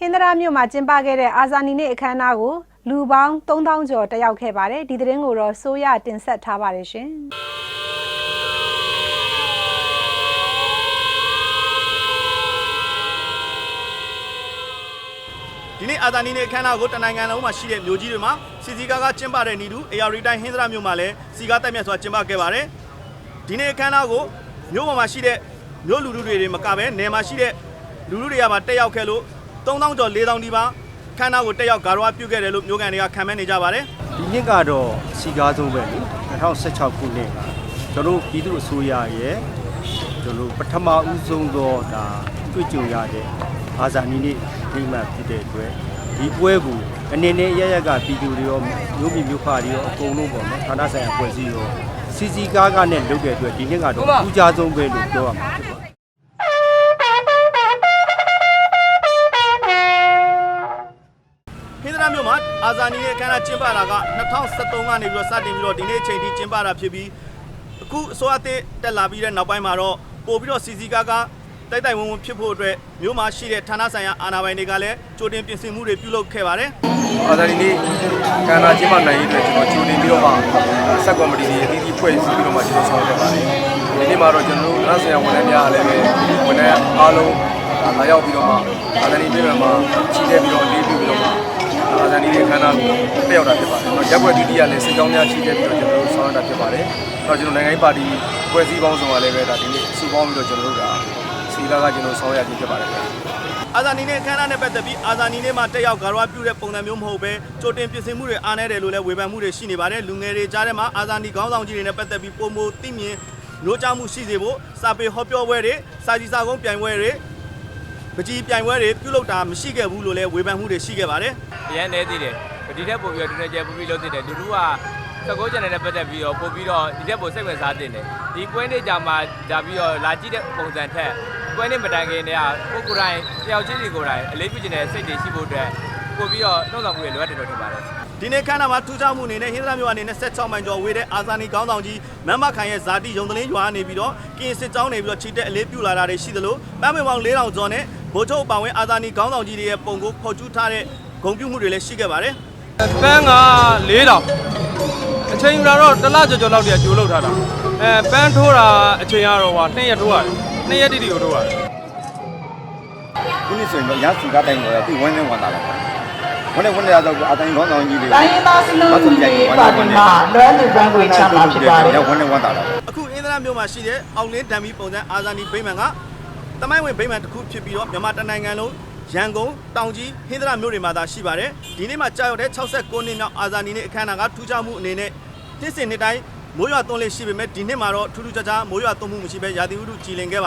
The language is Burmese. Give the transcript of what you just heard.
ဟင်္ဒရာမြို့မှာကျင်းပခဲ့တဲ့အာဇာနည်နေ့အခမ်းအနားကိုလူပေါင်း3000ကျော်တက်ရောက်ခဲ့ပါတယ်ဒီသတင်းကိုတော့စိုးရတင်ဆက်ထားပါတယ်ရှင်ဒီနေ့အာဇာနည်နေ့အခမ်းအနားကိုတနိုင်ငံလုံးမှာရှိတဲ့မြို့ကြီးတွေမှာစီစီကားကားကျင်းပတဲ့နေတူအေယာရီတိုင်းဟင်္ဒရာမြို့မှာလည်းစီကားတက်မြတ်စွာကျင်းပခဲ့ပါတယ်ဒီနေ့အခမ်းအနားကိုမြို့ပေါ်မှာရှိတဲ့မြို့လူထုတွေတွေမကပဲနယ်မှာရှိတဲ့လူထုတွေကပါတက်ရောက်ခဲ့လို့ 3000ကျော်4000ဒီပါခမ်းနားကိုတက်ရောက်ဂါရဝပြုခဲ့တယ်လို့မြို့ကန်တွေကခံမှန်းနေကြပါတယ်ဒီနှစ်ကတော့စီကားဆုံးပဲလေ2016ခုနှစ်ကကျွန်တော်တို့ပြည်သူ့အစိုးရရဲ့ကျွန်တော်တို့ပထမဦးဆုံးသောဒါတွေ့ကြုံရတဲ့အာဇာနည်နေ့ဒီမှဖြစ်တဲ့အတွက်ဒီပွဲကိုအနေနဲ့ရရကပြည်သူတွေရောမျိုးမိမျိုးဖတွေရောအကုန်လုံးပေါ့နော်ဌာနဆိုင်ရာဖွဲ့စည်းရောစီစီကားကားနဲ့လုပ်တဲ့အတွက်ဒီနှစ်ကတော့ပူကြဆုံးပဲလို့ပြောရမှာ တယ်ဟင်္ဒရာမြို့မှာအာဇာနည်နေ့အခမ်းအနားကျင်းပတာက2013ကနေပြီးတော့စတင်ပြီးတော့ဒီနေ့အချိန်ထိကျင်းပတာဖြစ်ပြီးအခုအစိုးရအသစ်တက်လာပြီးတဲ့နောက်ပိုင်းမှာတော့ပို့ပြီးတော့စီစီကားကားတိုက်တိုက်ဝန်းဝန်းဖြစ်ဖို့အတွက်မြို့မှာရှိတဲ့ဌာနဆိုင်ရာအာဏာပိုင်တွေကလည်းကြိုတင်ပြင်ဆင်မှုတွေပြုလုပ်ခဲ့ပါတယ်အာဇာနည်နေ့ကန္နာကျင်းပနိုင်ရေးအတွက်ကျွန်တော်ကြိုတင်ပြီးတော့မှဆက်ကော်မတီတွေအသီးသီးဖွဲ့စည်းပြီးတော့မှကျွန်တော်ဆောင်ရွက်ခဲ့ပါတယ်။ဒီနေ့မှာတော့ကျွန်တော်တို့ရဆိုင်ရာဝန်ထမ်းများလည်းပဲဝန်ထမ်းအားလုံးလာရောက်ပြီးတော့မှအာဇာနည်နေ့မှာချီးတဲ့ပြီးတော့အလေးပြုပြီးတော့မှအာဇာ နည်နေ့ခမ်းနားကိုတက်ရောက်တာဖြစ်ပါတယ်။တော့ရပ်ွက်တီတီကလည်းစစ်ကြောင်းများချီးတဲ့ပြီးတော့ကျွန်တော်တို့ဆောင်ရွက်တာဖြစ်ပါတယ်။တော့ကျွန်တော်နိုင်ငံရေးပါတီဖွဲ့စည်းပေါင်းဆောင်ကလည်းပဲဒါဒီနေ့စုပေါင်းပြီးတော့ကျွန်တော်တို့ကစီလာကကျွန်တော်ဆောင်ရွက်ခြင်းဖြစ်ပါတယ်ခင်ဗျာ။အာဇာနည်နေ့အခမ်းအနားနဲ့ပတ်သက်ပြီးအာဇာနည်နေ့မှာတက်ရောက်ဂါရဝပြုတဲ့ပုံစံမျိုးမဟုတ်ပဲကြိုတင်ပြင်ဆင်မှုတွေအားနည်းတယ်လို့လည်းဝေဖန်မှုတွေရှိနေပါတယ်လူငယ်တွေကြားထဲမှာအာဇာနည်ခေါင်းဆောင်ကြီးတွေနဲ့ပတ်သက်ပြီးပုံမသိမြင်လို့ကြောက်မှုရှိစေဖို့စာပေဟောပြောပွဲတွေစာကြည်စာကုန်းပြိုင်ပွဲတွေ ပကြီးပြိုင်ပွဲတွေပြုလုပ်တာမရှိခဲ့ဘူးလို့လည်းဝေဖန်မှုတွေရှိခဲ့ပါတယ်အရန်နေသေးတယ်ဒီထက်ပို့ပြီးတော့ဒီနေ့ကျပို့ပြီးလုပ်သေးတယ်လူလူကသကောကျန်တဲ့ပတ်သက်ပြီးတော့ပို့ပြီးတော့ဒီထက်ပိုစိတ်ဝင်စားတင်တယ်ဒီကွင်းနေကြမှာဒါပြီးတော့လာကြည့်တဲ့ပုံစံထက်ကွင်းနေမတိုင်ခင်တည်းကကိုကိုယ်တိုင်တယောက်ချင်းစီကိုယ်တိုင်အလေးပြုကျင်တဲ့စိတ်တွေရှိဖို့အတွက်ပို့ပြီးတော့နှုတ်ဆောင်မှုတွေလိုအပ်တယ်လို့ထင်ပါတယ်ဒီနေ့ခမ်းနားမှာထူးခြားမှုအနေနဲ့ဟင်္ဒရာမြို့အနေနဲ့16မိုင်ကျော်ဝေးတဲ့အာဇာနည်ခေါင်းဆောင်ကြီးမမ်မခိုင်ရဲ့ဇာတိယုံတလင်းရွာနေပြီးတော့ကင်စစ်ကြောင်းနေပြီးတော့ခြိတက်အလေးပြုလာတာတွေရှိသလိုပန်းပင်ပေါင်း4000ကျော်နဲ့ ဗိုလ်ချုပ်အပောင်ဝင်းအာဇာနည်ခေါင်းဆောင်ကြီးတွေရဲ့ပုံကိုဖော်ကျူးထားတဲ့ဂုံပြုမှုတွေလည်းရှိခဲ့ပါတယ်ပန်းက၄တောင်အချိန်ယူတာတော့တစ်လကျော်ကျော်လောက်တည်းကြိုးလောက်ထားတာအဲပန်းထိုးတာအချိန်ကတော့ဟာ2ရက်ထိုးရတယ်2ရက်တိတိကိုထိုးရတယ်ဒီနေ့ဆိုရင်တော့ရစီကားတိုင်းတော့ပြီးဝင်းနေဝင်လာတာပေါ့ဝင်းနေဝင်လာတော့အာတိုင်းခေါင်းဆောင်ကြီးတွေတိုင်းရင်းသားစလုံးညီရေးပါတီမှာလွမ်းသူပန်းခွေချမှာဖြစ်ပါတယ်ဝင်းနေဝင်လာတာအခုအင်္ဒရာမြို့မှာရှိတဲ့အောင်လင်းဒံမီပုံစံအာဇာနည်ဗိမ္မာန်က တမိုင်းဝင်ဗိမ္မာန်တစ်ခုဖြစ်ပြီးတော့မြန်မာတိုင်းနိုင်ငံလုံးရန်ကုန်တောင်ကြီးဟင်္ဒရာမြို့တွေမှာသာရှိပါတယ်ဒီနေ့မှာကြာရောက်တဲ့69နှစ်မြောက်အာဇာနည်နေ့အခမ်းအနားကထူးခြားမှုအနေနဲ့နှစ်စဉ်နှစ်တိုင်းမိုးရွာသွန်းလေးရှိပေမဲ့ဒီနှစ်မှာတော့ထူးထူးခြားခြားမိုးရွာသွန်းမှုမရှိဘဲရာသီဥတုကြည်လင်ခဲ့ပါ